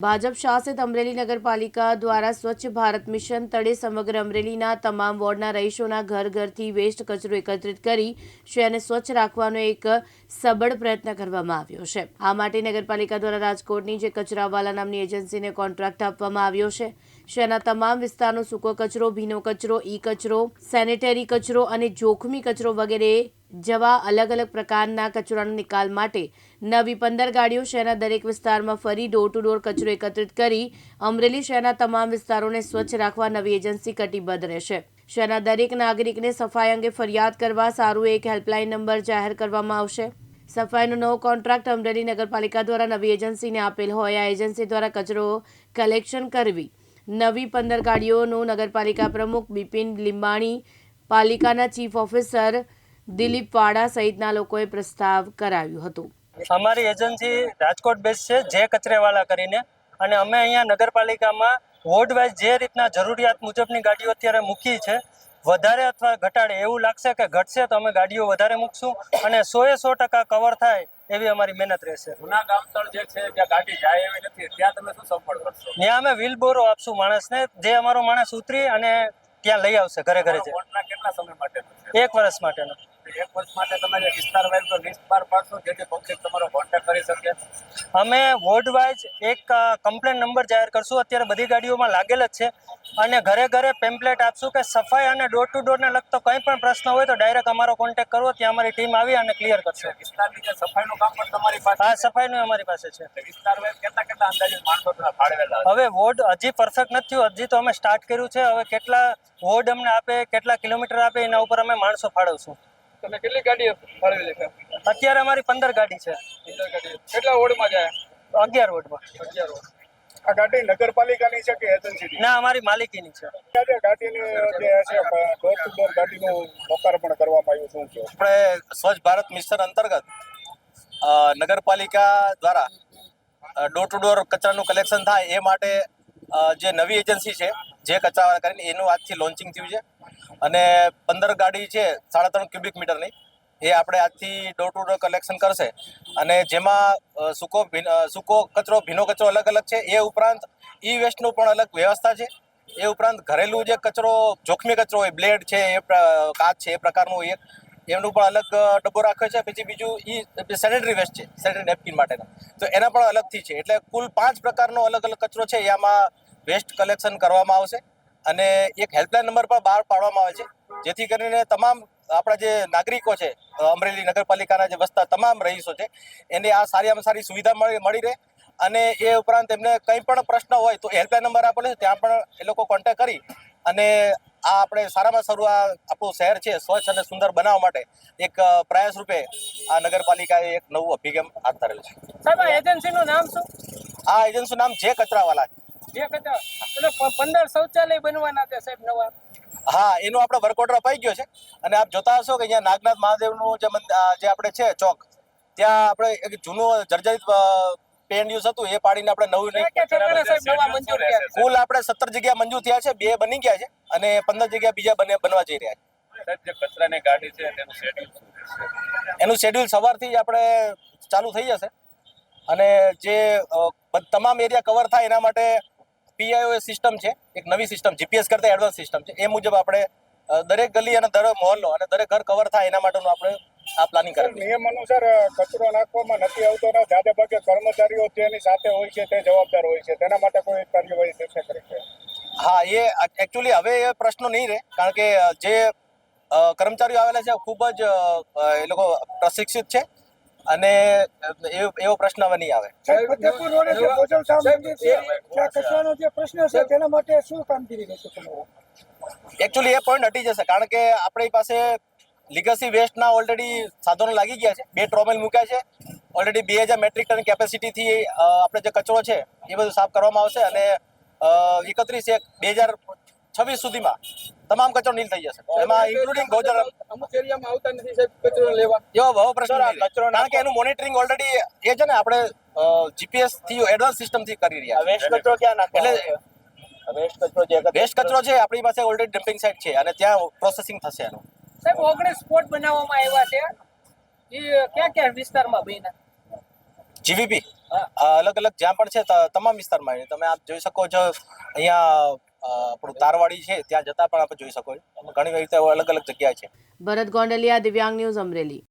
ભાજપ શાસિત અમરેલી નગરપાલિકા દ્વારા સ્વચ્છ ભારત મિશન તળે સમગ્ર અમરેલીના તમામ વોર્ડના રહીશોના ઘર ઘરથી વેસ્ટ કચરો એકત્રિત કરી શહેરને સ્વચ્છ રાખવાનો એક સબળ પ્રયત્ન કરવામાં આવ્યો છે. આ માટે નગરપાલિકા દ્વારા રાજકોટની જે કચરાવાલા નામની એજન્સીને કોન્ટ્રાક્ટ આપવામાં આવ્યો છે. શહેરના તમામ વિસ્તારનો સૂકો કચરો, ભીનો કચરો, ઈ કચરો, સેનેટરી કચરો અને જોખમી કચરો વગેરે જવા અલગ અલગ પ્રકારના કચરાનો નિકાલ માટે નવી પંદર ગાડીઓ શહેરના દરેક વિસ્તારમાં ફરી ડોર ટુ ડોર કચરો એકત્રિત કરી અમરેલી શહેરના તમામ વિસ્તારોને સ્વચ્છ રાખવા નવી એજન્સી કટિબદ્ધ રહેશે. શહેરના દરેક નાગરિકને સફાઈ અંગે ફરિયાદ કરવા સારું એક હેલ્પલાઇન નંબર જાહેર કરવામાં આવશે. સફાઈનો નવો કોન્ટ્રાક્ટ અમરેલી નગરપાલિકા દ્વારા નવી એજન્સીને આપેલ હોય, આ એજન્સી દ્વારા કચરો કલેક્શન કરવી. નવી પંદર ગાડીઓનું નગરપાલિકા પ્રમુખ બિપિન લીંબાણી, પાલિકાના ચીફ ઓફિસર દિલીપ વાડા સહિતના લોકોએ પ્રસ્તાવ કરાવ્યું હતું. અમારી એજન્સી રાજકોટ બેઝ છે જે કચરેવાલા કરીને. અને અમે અહીંયા નગરપાલિકામાં વોર્ડ વાઇઝ જે રીતના જરૂરિયાત મુજબની ગાડીઓ અત્યારે મૂકી છે વધારે અથવા ઘટાડે એવું લાગશે કે ઘટશે તો અમે ગાડીઓ વધારે મૂકશું અને સોએ સો ટકા કવર થાય એવી અમારી મહેનત રહેશે. જૂના ગામતળ જે છે ત્યાં ગાડી જાય એવી નથી ત્યાં તમે શું સફળ કરશો? ત્યાં અમે વ્હીલ બોરો આપશું માણસને જે અમારો માણસ ઉતરી અને ત્યાં લઈ આવશે ઘરે ઘરે જે કેટલા સમય માટે એક વર્ષ માટેનો. એક વર્ષ માટે તમે જે વિસ્તાર વાઇઝ તો લિસ્ટ બહાર પાડશો જેથી પબ્લિક તમારો કોન્ટેક્ટ કરી શકે. અમે વોર્ડ વાઇઝ એક કમ્પ્લેન નંબર જાહેર કરશું. અત્યારે બધી ગાડીઓમાં લાગેલ જ છે. અને ઘરે ઘરે પેમ્પલેટ આપશું કે સફાઈ અને ડોર ટુ ડોરને લગતો કંઈ પણ પ્રશ્ન હોય તો ડાયરેક્ટ અમારો કોન્ટેક્ટ કરવો ત્યાં અમારી ટીમ આવી અને ક્લિયર કરશે. વિસ્તારની જે સફાઈનું કામ પણ તમારી પાસે હા સફાઈનું અમારી પાસે છે. વિસ્તાર વાઇઝ કેટલા કેટલા અંદાજે માણસો ફાળવેલા હવે વોર્ડ હજી પરફેક્ટ નથી હજી તો અમે સ્ટાર્ટ કર્યું છે. હવે કેટલા વોર્ડ અમને આપે કેટલા કિલોમીટર આપે એના ઉપર અમે માણસો ફાળવશું. તમે કેટલી ગાડી ફાળવેલી છે અત્યારે અમારી પંદર ગાડી છે. પંદર ગાડી. કેટલા વોર્ડમાં જાય? અગિયાર વોર્ડમાં. અગિયાર વોર્ડ. આ ગાડી નગરપાલિકાની છે કે એજન્સીની? ના અમારી માલિકીની છે. અત્યારે ગાડીની જે છે ડોર ટુ ડોર ગાડીનું લોકાર્પણ કરવામાં આવ્યું શું છે આપણે સ્વચ્છ ભારત મિશન અંતર્ગત નગરપાલિકા દ્વારા ડોર ટુ ડોર કચરાનું કલેક્શન થાય એ માટે જે નવી એજન્સી છે જે કચરાવાળા કરીને એનું આજથી લોન્ચિંગ થયું છે. અને પંદર ગાડી છે, સાડા ત્રણ ક્યુબિક મીટરની એ આપણે આજથી ડોર ટુ ડોર કલેક્શન કરશે. અને જેમાં સૂકો સૂકો કચરો, ભીનો કચરો અલગ અલગ છે, એ ઉપરાંત ઈ વેસ્ટનું પણ અલગ વ્યવસ્થા છે. એ ઉપરાંત ઘરેલું જે કચરો, જોખમી કચરો હોય, બ્લેડ છે, એ કાચ છે, એ પ્રકારનું એક, એમનું પણ અલગ ડબ્બો રાખ્યો છે, પછી બીજું ઈ સેનેટરી વેસ્ટ છે સેનેટરી નેપકિન માટેનો. તો એના પણ અલગથી છે, એટલે કુલ પાંચ પ્રકારનો અલગ અલગ કચરો છે, એ આમાં વેસ્ટ કલેક્શન કરવામાં આવશે. અને એક હેલ્પલાઇન નંબર પણ બહાર પાડવામાં આવે છે. જેથી કરીને તમામ આપણા જે નાગરિકો છે અમરેલી નગરપાલિકાના જે વસતા તમામ રહીશો છે એને આ સારીમાં સારી સુવિધા મળી રહે. અને એ ઉપરાંત એમને કંઈ પણ પ્રશ્ન હોય તો હેલ્પલાઇન નંબર આપેલો છે ત્યાં પણ એ લોકો કોન્ટેક્ટ કરી અને આ આપણે સારામાં સારું આ આપણું શહેર છે સ્વચ્છ અને સુંદર બનાવવા માટે એક પ્રયાસ રૂપે આ નગરપાલિકાએ એક નવું અભિગમ હાથ ધરેલ છે. સાહેબ એજન્સીનું નામ શું? આ એજન્સીનું નામ જે કચરાવાલા છે. જે કચરા પંદર શૌચાલય બનવાના છે સાહેબ નવા. હા એનો આપણે વર્ક ઓર્ડર અપાઈ ગયો છે. અને આપ જોતા હશો કે અહીંયા નાગનાથ મહાદેવનું જે જે આપણે છે ચોક ત્યાં આપણે એક જૂનું જર્જરિત પેન યુઝ હતું એ પાડીને આપણે નવું? કુલ આપણે સત્તર જગ્યા મંજૂર થયા છે બે બની ગયા છે અને પંદર જગ્યા બીજા બને બનવા જઈ રહ્યા છે. કચરાની ગાડી છે તેનું શેડ્યુલ એનું શેડ્યુલ સવારથી જ આપણે ચાલુ થઈ જશે. અને જે તમામ એરિયા કવર થાય એના માટે પીઆઈઓ સિસ્ટમ છે એક નવી સિસ્ટમ જીપીએસ કરતા એડવાન્સ સિસ્ટમ છે. એ મુજબ આપણે દરેક ગલી અને દરેક મહોલ્લો અને દરેક ઘર કવર થાય એના માટેનું આપણે આ પ્લાનિંગ કરેલું નિયમ અનુસાર કચરો નાખવામાં નથી આવતો ને જાદે ભાગે કર્મચારીઓ તેની સાથે હોય છે તે જવાબદાર હોય છે. તેના માટે કોઈ કાર્યવાહી થશે છે? હા એ એકચ્યુઅલી હવે એ પ્રશ્નો નહીં રહે કારણ કે જે કર્મચારીઓ આવેલા છે ખૂબ જ એ લોકો પ્રશિક્ષિત છે. અને એવો એવો પ્રશ્ન નહીં આવે. ફતેપુર રોડે જે ભોજન સામ છે ત્યાં કચરાનો જે પ્રશ્ન છે તેના માટે શું કામગીરી રહેશે તમારે એકચ્યુઅલી એ પોઈન્ટ હટી જશે કારણ કે આપણી પાસે લિગસી વેસ્ટના ઓલરેડી સાધનો લાગી ગયા છે. બે ટ્રોમેલ મૂક્યા છે. ઓલરેડી બે હજાર મેટ્રિક ટન કેપેસિટીથી આપણે જે કચરો છે એ બધું સાફ કરવામાં આવશે અને એકત્રીસ એક બે હજાર છવ્વીસ સુધીમાં તમામ કચરો નીલ થઈ જશે. એમાં ઇન્ક્લુડિંગ ગોજર અમુક એરિયામાં આવતા નથી સાહેબ કચરો લેવા. એવો બહુ પ્રશ્ન. કચરો કારણ કે એનું મોનિટરિંગ ઓલરેડી એ છે ને આપણે જીપીએસથી એડવાન્સ સિસ્ટમથી કરી રહ્યા છે વેસ્ટ કચરો ક્યાં નાખે એટલે વેસ્ટ કચરો જે વેસ્ટ કચરો છે આપણી પાસે ઓલરેડી ડમ્પિંગ સાઇટ છે અને ત્યાં પ્રોસેસિંગ થશે એનું. સાહેબ ઓગણીસ સ્પોટ બનાવવામાં આવ્યા છે. એ ક્યાં ક્યાં વિસ્તારમાં બન્યા? જીવીપી અલગ અલગ જ્યાં પણ છે ત- તમામ વિસ્તારમાં. તમે આપ જોઈ શકો છો અહીંયા આપણું તારવાડી છે, ત્યાં જતા પણ આપણે જોઈ શકો છો. ઘણી રીતે અલગ અલગ જગ્યા છે. ભરત ગોંડલિયા, દિવ્યાંગ ન્યૂઝ અમરેલી.